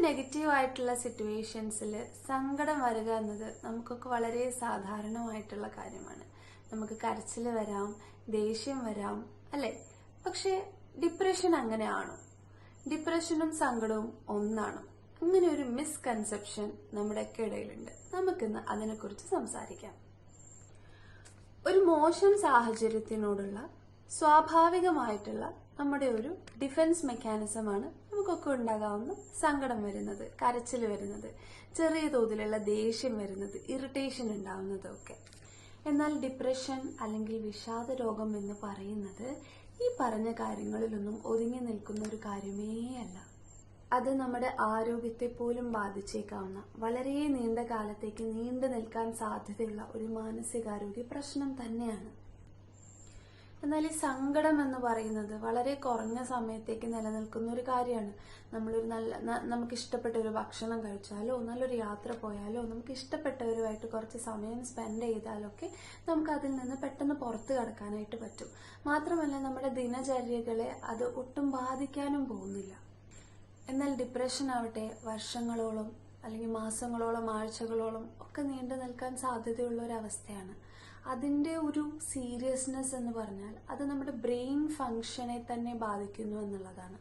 Negative ആയിട്ടുള്ള സിറ്റുവേഷൻസിൽ സങ്കടം വരിക എന്നത് നമുക്കൊക്കെ വളരെ സാധാരണമായിട്ടുള്ള കാര്യമാണ്. നമുക്ക് കരച്ചിൽ വരാം ദേഷ്യം വരാം അല്ലെ? പക്ഷെ ഡിപ്രഷൻ അങ്ങനെയാണോ? ഡിപ്രഷനും സങ്കടവും ഒന്നാണ്. അങ്ങനെ ഒരു മിസ്കൺസെപ്ഷൻ നമ്മുടെയൊക്കെ ഇടയിലുണ്ട്. നമുക്കിന്ന് അതിനെക്കുറിച്ച് സംസാരിക്കാം. ഒരു മോശം സാഹചര്യത്തിനോടുള്ള സ്വാഭാവികമായിട്ടുള്ള നമ്മുടെ ഒരു ഡിഫൻസ് മെക്കാനിസമാണ് നമുക്കൊക്കെ ഉണ്ടാകാവുന്ന സങ്കടം വരുന്നത് കരച്ചിൽ വരുന്നത് ചെറിയ തോതിലുള്ള ദേഷ്യം വരുന്നത് ഇറിറ്റേഷൻ ഉണ്ടാവുന്നതൊക്കെ എന്നാൽ ഡിപ്രഷൻ അല്ലെങ്കിൽ വിഷാദ രോഗം എന്ന് പറയുന്നത് ഈ പറഞ്ഞ കാര്യങ്ങളിലൊന്നും ഒതുങ്ങി നിൽക്കുന്ന ഒരു കാര്യമേ അല്ല. അത് നമ്മുടെ ആരോഗ്യത്തെ പോലും ബാധിച്ചേക്കാവുന്ന വളരെ നീണ്ട കാലത്തേക്ക് നീണ്ടു നിൽക്കാൻ സാധ്യതയുള്ള ഒരു മാനസികാരോഗ്യ പ്രശ്നം തന്നെയാണ്. എന്നാൽ ഈ സങ്കടം എന്ന് പറയുന്നത് വളരെ കുറഞ്ഞ സമയത്തേക്ക് നിലനിൽക്കുന്ന ഒരു കാര്യമാണ്. നമ്മളൊരു നല്ല നമുക്ക് ഇഷ്ടപ്പെട്ട ഒരു ഭക്ഷണം കഴിച്ചാലോ നല്ലൊരു യാത്ര പോയാലോ നമുക്ക് ഇഷ്ടപ്പെട്ടവരുമായിട്ട് കുറച്ച് സമയം സ്പെൻഡ് ചെയ്താലൊക്കെ നമുക്ക് അതിൽ നിന്ന് പെട്ടെന്ന് പുറത്തു കടക്കാനായിട്ട് പറ്റും. മാത്രമല്ല നമ്മുടെ ദിനചര്യകളെ അത് ഒട്ടും ബാധിക്കാനും പോകുന്നില്ല. എന്നാൽ ഡിപ്രഷൻ ആവട്ടെ വർഷങ്ങളോളം അല്ലെങ്കിൽ മാസങ്ങളോളം ആഴ്ചകളോളം ഒക്കെ നീണ്ടു നിൽക്കാൻ സാധ്യതയുള്ള ഒരു അവസ്ഥയാണ്. അതിന്റെ ഒരു സീരിയസ്നെസ് എന്ന് പറഞ്ഞാൽ അത് നമ്മുടെ ബ്രെയിൻ ഫങ്ഷനെ തന്നെ ബാധിക്കുന്നു എന്നുള്ളതാണ്.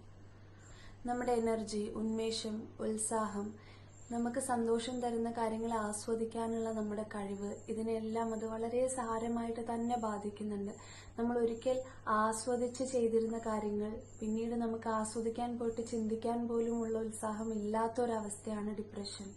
നമ്മുടെ എനർജി ഉന്മേഷം ഉത്സാഹം നമുക്ക് സന്തോഷം തരുന്ന കാര്യങ്ങൾ ആസ്വദിക്കാനുള്ള നമ്മുടെ കഴിവ് ഇതിനെല്ലാം അത് വളരെ സാരമായിട്ട് തന്നെ ബാധിക്കുന്നുണ്ട്. നമ്മൾ ഒരിക്കൽ ആസ്വദിച്ച് ചെയ്തിരുന്ന കാര്യങ്ങൾ പിന്നീട് നമുക്ക് ആസ്വദിക്കാൻ പോയിട്ട് ചിന്തിക്കാൻ പോലും ഉള്ള ഉത്സാഹം ഇല്ലാത്തൊരവസ്ഥയാണ് ഡിപ്രഷൻ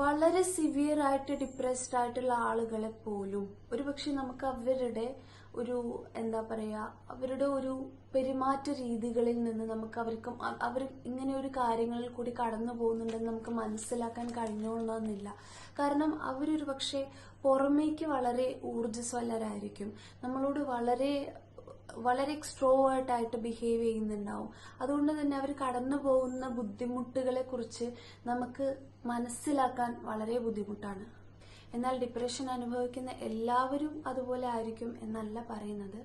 വളരെ സിവിയർ ആയിട്ട് ഡിപ്രസ്ഡ് ആയിട്ടുള്ള ആളുകളെ പോലും ഒരുപക്ഷെ നമുക്ക് അവരുടെ ഒരു എന്താ പറയുക അവരുടെ ഒരു പെരുമാറ്റ രീതികളിൽ നിന്ന് നമുക്ക് അവർക്ക് അവർ ഇങ്ങനെ ഒരു കാര്യങ്ങളിൽ കൂടി കടന്നു പോകുന്നുണ്ടെന്ന് നമുക്ക് മനസ്സിലാക്കാൻ കഴിഞ്ഞോളണമെന്നില്ല. കാരണം അവരൊരു പക്ഷേ പുറമേക്ക് വളരെ ഊർജസ്വലരായിരിക്കും. നമ്മളോട് വളരെ വളരെ എക്സ്ട്രോവേർട്ട് ആയിട്ട് ബിഹേവ് ചെയ്യുന്നുണ്ടാവും. അതുകൊണ്ട് തന്നെ അവർ കടന്നു പോകുന്ന ബുദ്ധിമുട്ടുകളെ കുറിച്ച് നമുക്ക് മനസ്സിലാക്കാൻ വളരെ ബുദ്ധിമുട്ടാണ്. എന്നാൽ ഡിപ്രഷൻ അനുഭവിക്കുന്ന എല്ലാവരും അതുപോലെ ആയിരിക്കും എന്നല്ല പറയുന്നത്.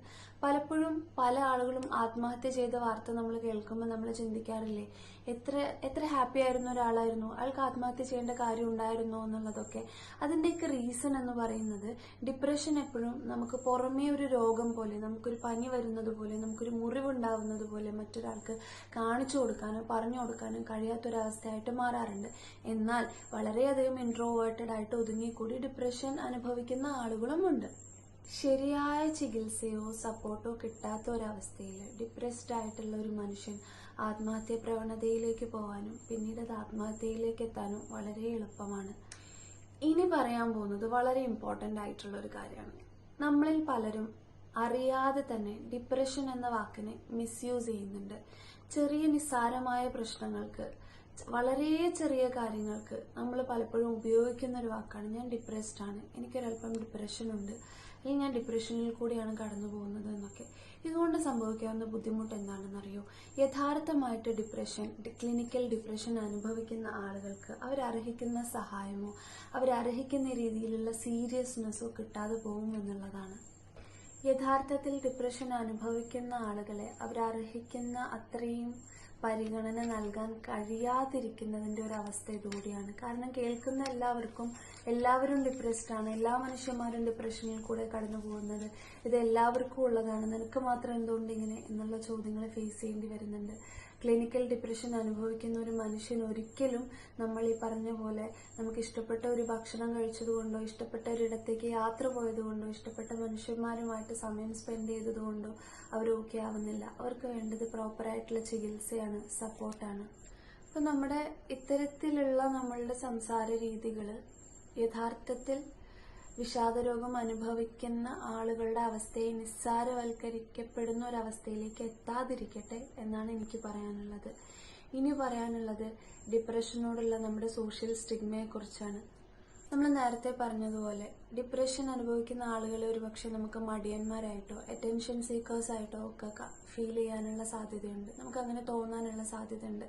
പലപ്പോഴും പല ആളുകളും ആത്മഹത്യ ചെയ്ത വാർത്ത നമ്മൾ കേൾക്കുമ്പോൾ നമ്മൾ ചിന്തിക്കാറില്ലേ? എത്ര എത്ര ഹാപ്പി ആയിരുന്ന ഒരാളായിരുന്നു? അയാൾക്ക് ആത്മഹത്യ ചെയ്യേണ്ട കാര്യം ഉണ്ടായിരുന്നോ എന്നുള്ളതൊക്കെ. അതിന്റെയൊക്കെ റീസൺ എന്ന് പറയുന്നത് ഡിപ്രഷൻ എപ്പോഴും നമുക്ക് പുറമേ ഒരു രോഗം പോലെ നമുക്കൊരു പനി വരുന്നത് പോലെ നമുക്കൊരു മുറിവുണ്ടാവുന്നത് പോലെ മറ്റൊരാൾക്ക് കാണിച്ചു കൊടുക്കാനോ പറഞ്ഞു കൊടുക്കാനോ കഴിയാത്തൊരവസ്ഥയായിട്ട് മാറാറുണ്ട്. എന്നാൽ വളരെയധികം ഇൻട്രോവേർട്ടഡ് ആയിട്ട് ഒതുങ്ങിക്കൂടി ഡിപ്രഷൻ അനുഭവിക്കുന്ന ആളുകളുമുണ്ട്. ശരിയായ ചികിത്സയോ സപ്പോർട്ടോ കിട്ടാത്ത ഒരവസ്ഥയിൽ ഡിപ്രസ്ഡ് ആയിട്ടുള്ള ഒരു മനുഷ്യൻ ആത്മഹത്യ പ്രവണതയിലേക്ക് പോകാനും പിന്നീട് അത് ആത്മഹത്യയിലേക്ക് എത്താനും വളരെ എളുപ്പമാണ്. ഇനി പറയാൻ പോകുന്നത് വളരെ ഇമ്പോർട്ടന്റ് ആയിട്ടുള്ള ഒരു കാര്യമാണ്. നമ്മളിൽ പലരും അറിയാതെ തന്നെ ഡിപ്രഷൻ എന്ന വാക്കിനെ മിസ്യൂസ് ചെയ്യുന്നുണ്ട്. ചെറിയ നിസ്സാരമായ പ്രശ്നങ്ങൾക്ക് വളരെ ചെറിയ കാര്യങ്ങൾക്ക് നമ്മൾ പലപ്പോഴും ഉപയോഗിക്കുന്ന ഒരു വാക്കാണ്. ഞാൻ ഡിപ്രസ്ഡ് ആണ്. എനിക്കൊരല്പം ഡിപ്രഷൻ ഉണ്ട്. അല്ലെങ്കിൽ ഞാൻ ഡിപ്രഷനിൽ കൂടിയാണ് കടന്നു പോകുന്നത് എന്നൊക്കെ. ഇതുകൊണ്ട് സംഭവിക്കാവുന്ന ബുദ്ധിമുട്ട് എന്താണെന്നറിയോ? യഥാർത്ഥമായിട്ട് ഡിപ്രഷൻ ക്ലിനിക്കൽ ഡിപ്രഷൻ അനുഭവിക്കുന്ന ആളുകൾക്ക് അവരർഹിക്കുന്ന സഹായമോ അവരർഹിക്കുന്ന രീതിയിലുള്ള സീരിയസ്നെസ്സോ കിട്ടാതെ പോകും എന്നുള്ളതാണ്. യഥാർത്ഥത്തിൽ ഡിപ്രഷൻ അനുഭവിക്കുന്ന ആളുകളെ അവരർഹിക്കുന്ന അത്രയും പരിഗണന നൽകാൻ കഴിയാതിരിക്കുന്നതിന്റെ ഒരു അവസ്ഥ ഇതുകൂടിയാണ്. കാരണം കേൾക്കുന്ന എല്ലാവർക്കും എല്ലാവരും ഡിപ്രസ്ഡ് ആണ്. എല്ലാ മനുഷ്യന്മാരും ഡിപ്രഷനിൽ കൂടെ കടന്നു പോകുന്നത് ഇത് എല്ലാവർക്കും ഉള്ളതാണ്. നിനക്ക് മാത്രം എന്തുകൊണ്ട് ഇങ്ങനെ എന്നുള്ള ചോദ്യങ്ങൾ ഫേസ് ചെയ്യേണ്ടി വരുന്നുണ്ട്. ക്ലിനിക്കൽ ഡിപ്രഷൻ അനുഭവിക്കുന്ന ഒരു മനുഷ്യൻ ഒരിക്കലും നമ്മൾ ഈ പറഞ്ഞ പോലെ നമുക്ക് ഇഷ്ടപ്പെട്ട ഒരു ഭക്ഷണം കഴിച്ചതുകൊണ്ടോ ഇഷ്ടപ്പെട്ട ഒരിടത്തേക്ക് യാത്ര പോയതുകൊണ്ടോ ഇഷ്ടപ്പെട്ട മനുഷ്യന്മാരുമായിട്ട് സമയം സ്പെൻഡ് ചെയ്തതുകൊണ്ടോ അവർ ഓക്കെ ആവുന്നില്ല. അവർക്ക് വേണ്ടത് പ്രോപ്പറായിട്ടുള്ള ചികിത്സയാണ് സപ്പോർട്ടാണ് അപ്പൊ നമ്മുടെ ഇത്തരത്തിലുള്ള നമ്മളുടെ സംസാര രീതികൾ യഥാർത്ഥത്തിൽ വിഷാദരോഗം അനുഭവിക്കുന്ന ആളുകളുടെ അവസ്ഥയെ നിസ്സാരവൽക്കരിക്കപ്പെടുന്ന ഒരു അവസ്ഥയിലേക്ക് എത്താതിരിക്കട്ടെ എന്നാണ് എനിക്ക് പറയാനുള്ളത്. ഇനി പറയാനുള്ളത് ഡിപ്രഷനോടുള്ള നമ്മുടെ സോഷ്യൽ സ്റ്റിഗ്മയെ കുറിച്ചാണ് നമ്മൾ നേരത്തെ പറഞ്ഞതുപോലെ ഡിപ്രഷൻ അനുഭവിക്കുന്ന ആളുകളെ ഒരുപക്ഷെ നമുക്ക് മടിയന്മാരായിട്ടോ അറ്റൻഷൻ സീക്കേഴ്സ് ആയിട്ടോ ഒക്കെ ഫീൽ ചെയ്യാനുള്ള സാധ്യതയുണ്ട്. നമുക്ക് അങ്ങനെ തോന്നാനുള്ള സാധ്യതയുണ്ട്.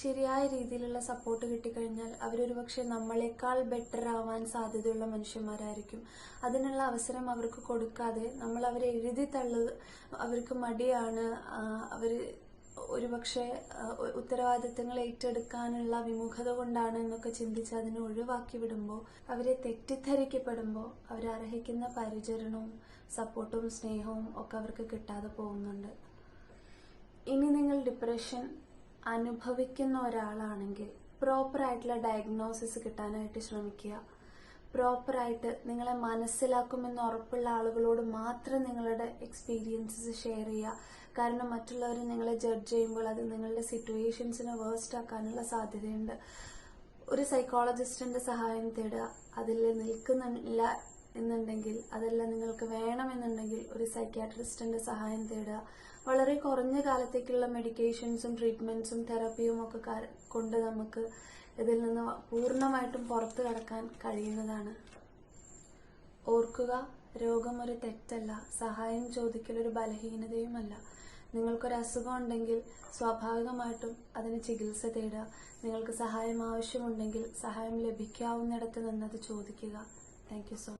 ശരിയായ രീതിയിലുള്ള സപ്പോർട്ട് കിട്ടിക്കഴിഞ്ഞാൽ അവരൊരു പക്ഷെ നമ്മളെക്കാൾ ബെറ്റർ ആവാൻ സാധ്യതയുള്ള മനുഷ്യന്മാരായിരിക്കും. അതിനുള്ള അവസരം അവർക്ക് കൊടുക്കാതെ നമ്മൾ അവരെ എഴുതി തള്ളു അവർക്ക് മടിയാണ് അവർ ഒരുപക്ഷെ ഉത്തരവാദിത്തങ്ങൾ ഏറ്റെടുക്കാനുള്ള വിമുഖത കൊണ്ടാണ് എന്നൊക്കെ ചിന്തിച്ച് അതിനെ ഒഴിവാക്കി വിടുമ്പോൾ അവരെ തെറ്റിദ്ധരിക്കപ്പെടുമ്പോൾ അവർ അർഹിക്കുന്ന പരിചരണവും സപ്പോർട്ടും സ്നേഹവും ഒക്കെ അവർക്ക് കിട്ടാതെ പോകുന്നുണ്ട്. ഇനി നിങ്ങൾ ഡിപ്രഷൻ അനുഭവിക്കുന്ന ഒരാളാണെങ്കിൽ പ്രോപ്പറായിട്ടുള്ള ഡയഗ്നോസിസ് കിട്ടാനായിട്ട് ശ്രമിക്കുക. പ്രോപ്പറായിട്ട് നിങ്ങളെ മനസ്സിലാക്കുമെന്ന് ഉറപ്പുള്ള ആളുകളോട് മാത്രം നിങ്ങളുടെ എക്സ്പീരിയൻസസ് ഷെയർ ചെയ്യുക. കാരണം മറ്റുള്ളവർ നിങ്ങളെ ജഡ്ജ് ചെയ്യുമ്പോൾ അത് നിങ്ങളുടെ സിറ്റുവേഷൻസിനെ വേഴ്സ്റ്റ് ആക്കാനുള്ള സാധ്യതയുണ്ട്. ഒരു സൈക്കോളജിസ്റ്റിന്റെ സഹായം തേടുക. അതിൽ നിൽക്കുന്നില്ല എന്നുണ്ടെങ്കിൽ അതെല്ലാം നിങ്ങൾക്ക് വേണമെന്നുണ്ടെങ്കിൽ ഒരു സൈക്യാട്രിസ്റ്റിന്റെ സഹായം തേടുക. വളരെ കുറഞ്ഞ കാലത്തേക്കുള്ള മെഡിക്കേഷൻസും ട്രീറ്റ്മെന്റ്സും തെറപ്പിയും ഒക്കെ കൊണ്ട് നമുക്ക് ഇതിൽ നിന്ന് പൂർണമായിട്ടും പുറത്തു കടക്കാൻ കഴിയുന്നതാണ്. ഓർക്കുക രോഗം ഒരു തെറ്റല്ല. സഹായം ചോദിക്കൽ ഒരു ബലഹീനതയുമല്ല. നിങ്ങൾക്കൊരു അസുഖം ഉണ്ടെങ്കിൽ സ്വാഭാവികമായിട്ടും അതിന് ചികിത്സ തേടുക. നിങ്ങൾക്ക് സഹായം ആവശ്യമുണ്ടെങ്കിൽ സഹായം ലഭിക്കാവുന്നിടത്ത് നിന്നത് ചോദിക്കുക. Thank you so